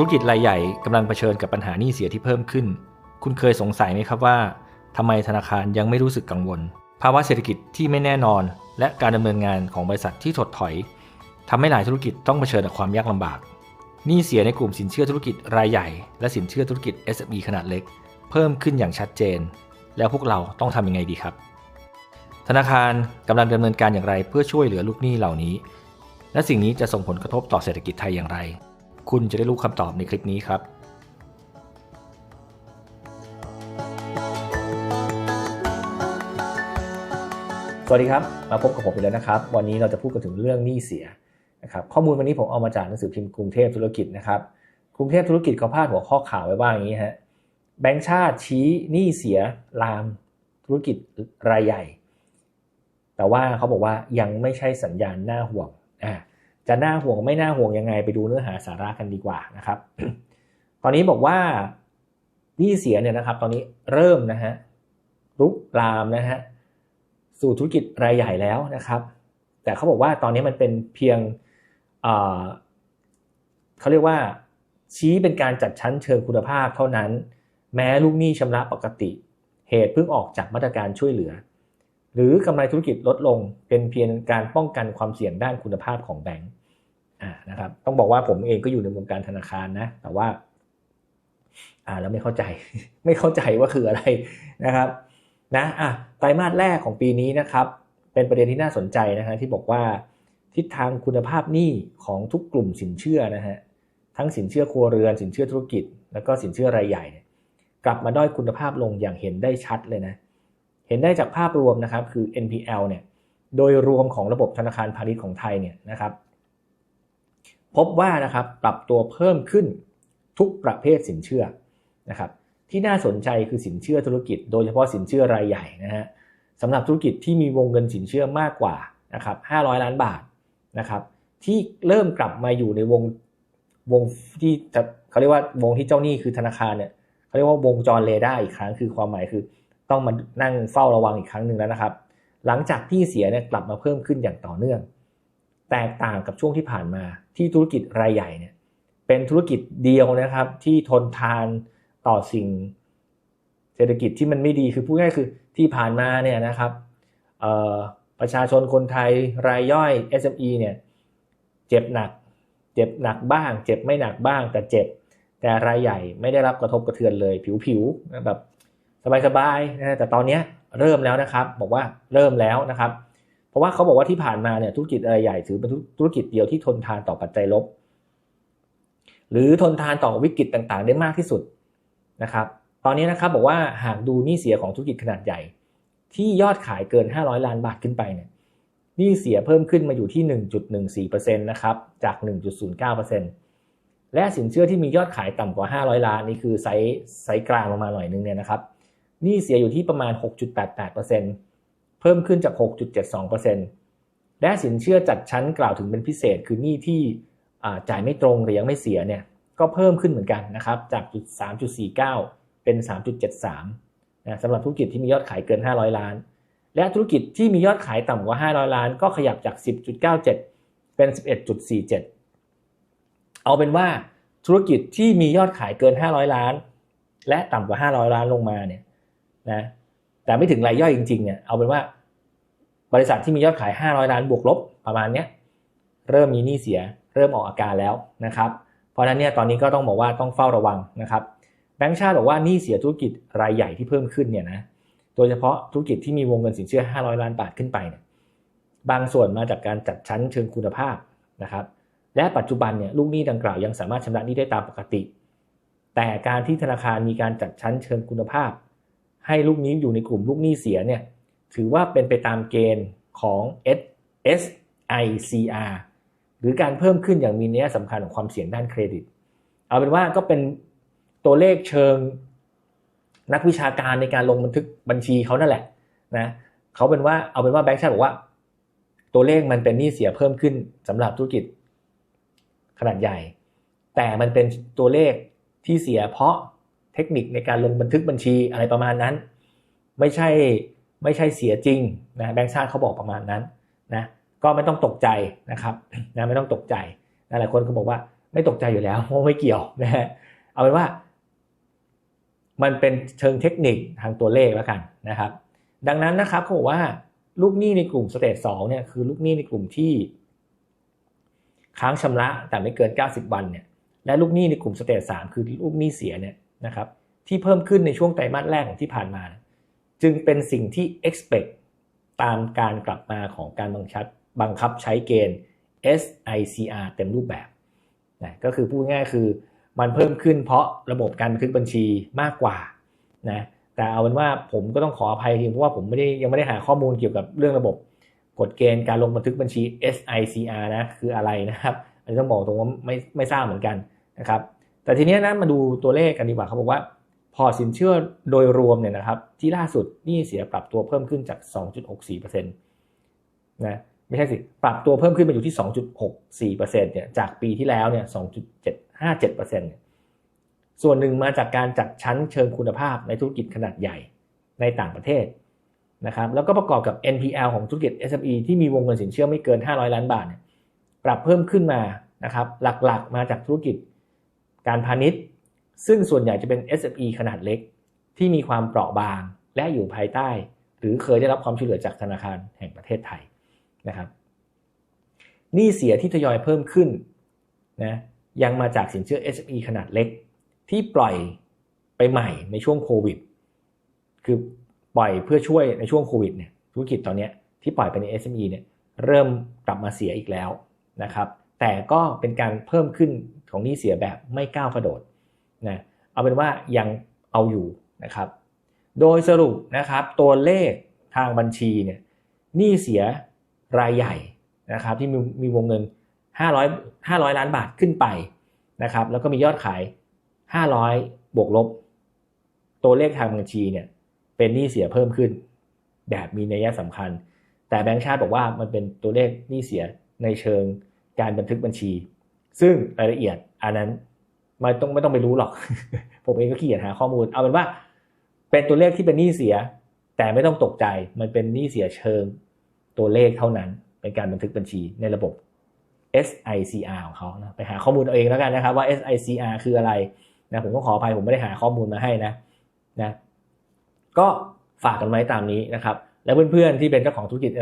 ธุรกิจรายใหญ่กำลังเผชิญกับปัญหาหนี้เสียที่เพิ่มขึ้น คุณเคยสงสัยไหมครับว่าทำไมธนาคารยังไม่รู้สึกกังวล ภาวะเศรษฐกิจที่ไม่แน่นอน และการดำเนินงานของบริษัทที่ถดถอยทำให้หลายธุรกิจต้องเผชิญกับความยากลำบากหนี้เสียในกลุ่มสินเชื่อธุรกิจรายใหญ่ และสินเชื่อธุรกิจ SME ขนาดเล็ก เพิ่มขึ้นอย่างชัดเจน แล้วพวกเราต้องทำยังไงดีครับ ธนาคารกำลังดำเนินการอย่างไรเพื่อช่วยเหลือลูกหนี้เหล่านี้ และสิ่งนี้จะส่งผลกระทบต่อเศรษฐกิจไทยอย่างไร คุณจะได้รู้คำตอบในคลิปนี้ครับสวัสดีครับ มาพบกับผมอีกแล้วนะครับ วันนี้เราจะพูดกันถึงเรื่องหนี้เสียนะครับข้อมูลวันนี้ผมเอามาจากหนังสือพิมพ์กรุงเทพธุรกิจนะครับกรุงเทพธุรกิจเขาพาดหัวข้อข่าวไว้ว่าอย่างนี้ฮะแบงก์ชาติชี้หนี้เสียลามธุรกิจรายใหญ่ แต่ว่าเขาบอกว่ายังไม่ใช่สัญญาณน่าห่วงอ่า จะน่าห่วงไม่น่าห่วงยังไงไปดูเนื้อหาสาระกันดีกว่านะครับ ตอนนี้บอกว่าหนี้เสียเนี่ยนะครับ ตอนนี้เริ่มนะฮะรุกลามนะฮะสู่ธุรกิจรายใหญ่แล้วนะครับ แต่เขาบอกว่าตอนนี้มันเป็นเพียงเขาเรียกว่า ชี้เป็นการจัดชั้นเชิงคุณภาพเท่านั้น แม้ลูกหนี้ชำระปกติ เหตุเพิ่งออกจากมาตรการช่วยเหลือ หรือกำไรธุรกิจลดลงเป็นเพียงการป้องกันความเสี่ยงด้านคุณภาพของแบงก์ นะครับ ต้องบอกว่าผมเองก็อยู่ในวงการธนาคารนะ แต่ว่า อ่าแล้วไม่เข้าใจ ไม่เข้าใจว่าคืออะไรนะครับ นะอะไตรมาสแรกของปีนี้นะครับ เป็นประเด็นที่น่าสนใจนะฮะที่บอกว่าทิศทางคุณภาพหนี้ของทุกกลุ่มสินเชื่อนะฮะทั้งสินเชื่อครัวเรือนสินเชื่อธุรกิจ แล้วก็สินเชื่อรายใหญ่ กลับมาด้อยคุณภาพลงอย่างเห็นได้ชัดเลยนะ เห็นได้จากภาพรวมนะครับคือ NPL เนี่ยโดยรวมของระบบธนาคารพาณิชย์ของไทยเนี่ยนะครับ พบว่านะครับปรับตัวเพิ่มขึ้นทุกประเภทสินเชื่อนะครับที่น่าสนใจคือสินเชื่อธุรกิจ โดยเฉพาะสินเชื่อรายใหญ่นะฮะสำหรับธุรกิจที่มีวงเงินสินเชื่อมากกว่านะครับ500 ล้านบาทนะครับที่เริ่มกลับมาอยู่ในวงวงที่เขาเรียกว่าวงที่เจ้าหนี้คือธนาคารเนี่ยเขาเรียกว่าวงจรเรดาร์อีกครั้งคือความหมายคือ ต้องมานั่งเฝ้าระวังอีกครั้งหนึ่งแล้วนะครับ หลังจากที่เสียเนี่ยกลับมาเพิ่มขึ้นอย่างต่อเนื่อง แตกต่างกับช่วงที่ผ่านมาที่ธุรกิจรายใหญ่เนี่ยเป็นธุรกิจเดียวนะครับ ที่ทนทานต่อสิ่งเศรษฐกิจที่มันไม่ดีคือพูดง่ายคือที่ผ่านมาเนี่ยนะครับประชาชนคนไทยรายย่อย SME เนี่ยเจ็บหนัก เจ็บหนักบ้าง เจ็บไม่หนักบ้าง แต่เจ็บแต่รายใหญ่ไม่ได้รับกระทบกระเทือนเลยผิวๆแบบสบายๆนะแต่ตอนนี้เริ่มแล้วนะครับ บอกว่าเริ่มแล้วนะครับ ราะว่าเขาบอกว่าที่ผ่านมาเนี่ยธุรกิจรายใหญ่ถือเป็นธุรกิจเดียวที่ทนทานต่อปัจจัยลบ หรือทนทานต่อวิกฤตต่างๆ ได้มากที่สุดนะครับ ตอนนี้นะครับบอกว่าหากดูหนี้เสียของธุรกิจขนาดใหญ่ ที่ยอดขายเกิน 500 ล้านบาทขึ้นไปเนี่ยหนี้เสียเพิ่มขึ้นมาอยู่ที่ 1.14%นะครับจาก 1.09%และสินเชื่อที่มียอดขายต่ำกว่า 500 ล้านนี่คือไซส์ไซส์กลางลงมาหน่อยนึงเนี่ยนะครับหนี้เสียอยู่ที่ประมาณ 6.88% เพิ่มขึ้นจาก 6.72%และสินเชื่อจัดชั้นกล่าวถึงเป็นพิเศษ คือหนี้ที่จ่ายไม่ตรงหรือยังไม่เสียเนี่ยก็เพิ่มขึ้นเหมือนกันนะครับจากจุด3.49 เป็น 3.73นะสำหรับธุรกิจที่มียอดขายเกิน 500 ล้าน และธุรกิจที่มียอดขายต่ำกว่า 500 ล้าน ก็ขยับจาก 10.97 เป็น 11.47 เอาเป็นว่าธุรกิจที่มียอดขายเกิน 500 ล้าน และต่ำกว่า 500 ล้านลงมาเนี่ยนะ แต่ไม่ถึงรายย่อยจริงๆเนี่ยเอาเป็นว่าบริษัทที่มียอดขาย 500 ล้านบวกลบประมาณเนี้ยเริ่มมีหนี้เสียเริ่มออกอาการแล้วนะครับเพราะฉะนั้นเนี่ยตอนนี้ก็ต้องบอกว่าต้องเฝ้าระวังนะครับแบงก์ชาติบอกว่าหนี่เสียธุรกิจรายใหญ่ที่เพิ่มขึ้นเนี่ยนะโดยเฉพาะธุรกิจที่มีวงเงินสินเชื่อ 500 ล้านบาทขึ้นไปเนี่ยบางส่วนมาจากการจัดชั้นเชิงคุณภาพนะครับและปัจจุบันเนี่ยลูกหนี้ดังกล่าวยังสามารถชำระหนี้ได้ตามปกติ แต่การที่ธนาคารมีการจัดชั้นเชิงคุณภาพ ให้ลูกนี้อยู่ในกลุ่มลูกหนี้เสียเนี่ยถือว่าเป็นไปตามเกณฑ์ของ SICR หรือการเพิ่มขึ้นอย่างมีนัยสำคัญของความเสี่ยงด้านเครดิต เอาเป็นว่าก็เป็นตัวเลขเชิงนักวิชาการในการลงบันทึกบัญชีเขานั่นแหละนะเขาเป็นว่าเอาเป็นว่าแบงค์ชาติบอกว่า ตัวเลขมันเป็นหนี้เสียเพิ่มขึ้นสำหรับธุรกิจขนาดใหญ่ แต่มันเป็นตัวเลขที่เสียเพราะ เทคนิคในการลงบันทึกบัญชีอะไรประมาณนั้น ไม่ใช่ไม่ใช่เสียจริงนะแบงค์ชาติเขาบอกประมาณนั้นนะก็ไม่ต้องตกใจนะครับนะไม่ต้องตกใจหลายคนก็บอกว่าไม่ตกใจอยู่แล้วเพราะไม่เกี่ยวนะฮะเอาเป็นว่า มันเป็นเชิงเทคนิคทางตัวเลขแล้วกันนะครับ ดังนั้นนะครับเขาบอกว่าลูกหนี้ในกลุ่มสเตจสองเนี่ยคือลูกหนี้ในกลุ่มที่ ค้างชำระแต่ไม่เกิน 90 วันเนี่ยและลูกหนี้ในกลุ่มสเตจสามคือลูกหนี้เสียเนี่ย นะครับที่เพิ่มขึ้นในช่วงไตรมาสแรกของที่ผ่านมา จึงเป็นสิ่งที่ expect ตามการกลับมาของการบังคับบังคับใช้เกณฑ์ SICR เต็มรูปแบบนะก็คือพูดง่ายคือมันเพิ่มขึ้นเพราะระบบการบันทึกบัญชีมากกว่านะแต่เอาเป็นว่าผมก็ต้องขออภัยทีเพราะว่าผมไม่ได้ยังไม่ได้หาข้อมูลเกี่ยวกับเรื่องระบบกฎเกณฑ์การลงบันทึกบัญชี SICR นะคืออะไรนะครับอันนี้ต้องบอกตรงว่าไม่ไม่ทราบเหมือนกันนะครับ แต่ทีนี้นะมาดูตัวเลขกันดีกว่าเขาบอกว่าพอสินเชื่อโดยรวมเนี่ยนะครับที่ล่าสุดนี่เสียปรับตัวเพิ่มขึ้นจาก 2.64%นะไม่ใช่สิปรับตัวเพิ่มขึ้นมาอยู่ที่ 2.64%เนี่ยจากปีที่แล้วเนี่ย 2.757%เนี่ยส่วนหนึ่งมาจากการจัดชั้นเชิงคุณภาพในธุรกิจขนาดใหญ่ในต่างประเทศนะครับแล้วก็ประกอบกับ NPL ของธุรกิจ SME ที่มีวงเงินสินเชื่อไม่เกิน 500 ล้านบาทเนี่ยปรับเพิ่มขึ้นมานะครับหลักๆ มาจากธุรกิจ การพาณิชย์ ซึ่งส่วนใหญ่จะเป็น SME ขนาดเล็ก ที่มีความเปราะบางและอยู่ภายใต้ หรือเคยได้รับความช่วยเหลือจากธนาคารแห่งประเทศไทยนะครับหนี้เสียที่ทยอยเพิ่มขึ้นนะยังมาจากสินเชื่อ SME ขนาดเล็ก ที่ปล่อยไปใหม่ในช่วงโควิด คือปล่อยเพื่อช่วยในช่วงโควิดเนี่ยธุรกิจตอนนี้ที่ปล่อยไปใน SME เนี่ยเริ่มกลับมาเสียอีกแล้วนะครับ แต่ก็เป็นการเพิ่มขึ้น ของหนี้เสียแบบไม่ก้าวกระโดดนะเอาเป็นว่ายังเอาอยู่นะครับ โดยสรุปนะครับตัวเลขทางบัญชีเนี่ยหนี้เสียรายใหญ่นะครับที่มีมีวงเงิน 500 500 ล้านบาทขึ้นไปนะครับแล้วก็มียอดขาย 500 บวกลบ ตัวเลขทางบัญชีเนี่ยเป็นหนี้เสียเพิ่มขึ้น แบบมีนัยสำคัญ แต่แบงก์ชาติบอกว่ามันเป็นตัวเลขหนี้เสียในเชิงการบันทึกบัญชี ซึ่งรายละเอียดอันนั้นไม่ต้องไม่ต้องไปรู้หรอก ผมเองก็ขี้เกียจหาข้อมูล เอาเป็นว่า เป็นตัวเลขที่เป็นหนี้เสีย แต่ไม่ต้องตกใจมันเป็นหนี้เสียเชิงตัวเลขเท่านั้น เป็นการบันทึกบัญชีในระบบ SICR ของเขานะไปหาข้อมูลเอาเองแล้วกันนะครับว่า SICR คืออะไรนะผมก็ขออภัยผมไม่ได้หาข้อมูลมาให้นะนะก็ฝากกันไว้ตามนี้นะครับ แล้วเพื่อนๆที่เป็นเจ้าของธุรกิจ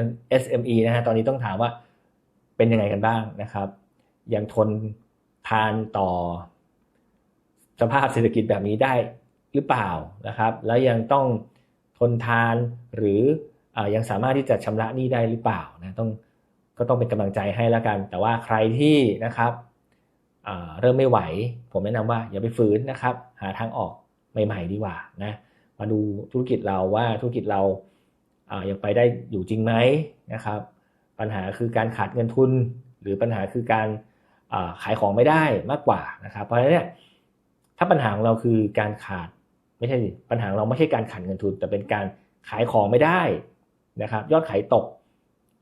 SME นะฮะตอนนี้ต้องถามว่าเป็นยังไงกันบ้างนะครับ ยังทนทานต่อ สภาพเศรษฐกิจแบบนี้ได้หรือเปล่านะครับ แล้วยังต้องทนทานหรืออยังสามารถที่จะชำระหนี้ได้หรือเปล่านะต้องก็ต้องเป็นกำลังใจให้แล้วกัน แต่ว่าใครที่นะครับเริ่มไม่ไหว ผมแนะนำว่าอย่าไปฝืนนะครับ หาทางออกใหม่ๆดีกว่านะมาดูธุรกิจเราว่าธุรกิจเรายังไปได้อยู่จริงไหมนะครับ ปัญหาคือการขาดเงินทุน หรือปัญหาคือการ ขายของไม่ได้มากกว่านะครับ เพราะฉะนั้นเนี่ยถ้าปัญหาของเราคือการขาดไม่ใช่ปัญหาเราไม่ใช่การขาดเงินทุน แต่เป็นการขายของไม่ได้นะครับ ยอดขายตก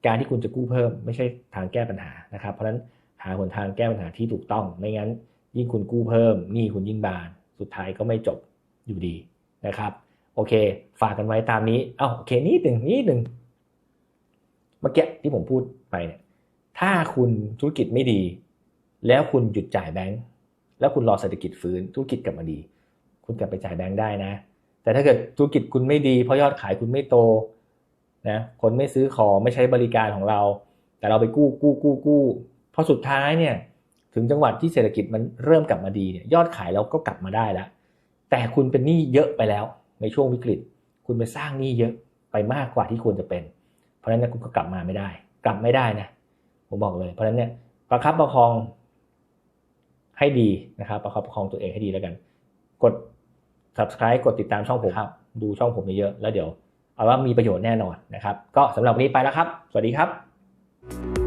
การที่คุณจะกู้เพิ่ม ไม่ใช่ทางแก้ปัญหานะครับ เพราะฉะนั้นหาหนทางแก้ปัญหาที่ถูกต้อง ไม่งั้น ยิ่งคุณกู้เพิ่มหนี้คุณยิ่งบาน สุดท้ายก็ไม่จบอยู่ดีนะครับ โอเค ฝากกันไว้ตามนี้เอาโอเคนิดหนึ่งนิดหนึ่งเมื่อกี้ที่ผมพูดไปเนี่ยถ้าคุณธุรกิจไม่ดี แล้วคุณหยุดจ่ายแบงค์แล้วคุณรอเศรษฐกิจฟื้นธุรกิจกลับมาดี คุณกลับไปจ่ายแบงค์ได้นะ แต่ถ้าเกิดธุรกิจคุณไม่ดีเพราะยอดขายคุณไม่โตนะคนไม่ซื้อของไม่ใช้บริการของเรา แต่เราไปกู้กู้กู้กู้พอสุดท้ายเนี่ยถึงจังหวัดที่เศรษฐกิจมันเริ่มกลับมาดีเนี่ยยอดขายเราก็กลับมาได้แล้ว แต่คุณเป็นหนี้เยอะไปแล้ว ในช่วงวิกฤต คุณไปสร้างหนี้เยอะไปมากกว่าที่ควรจะเป็น เพราะฉะนั้นคุณก็กลับมาไม่ได้ กลับไม่ได้นะผมบอกเลย เพราะฉะนั้นเนี่ยประคับประคอง ให้ดีนะครับประคับประคองตัวเองให้ดีแล้วกัน กด subscribe กดติดตามช่องผมครับดูช่องผมเยอะแล้วเดี๋ยวเอาว่ามีประโยชน์แน่นอนนะครับ ก็สำหรับวันนี้ไปแล้วครับ สวัสดีครับ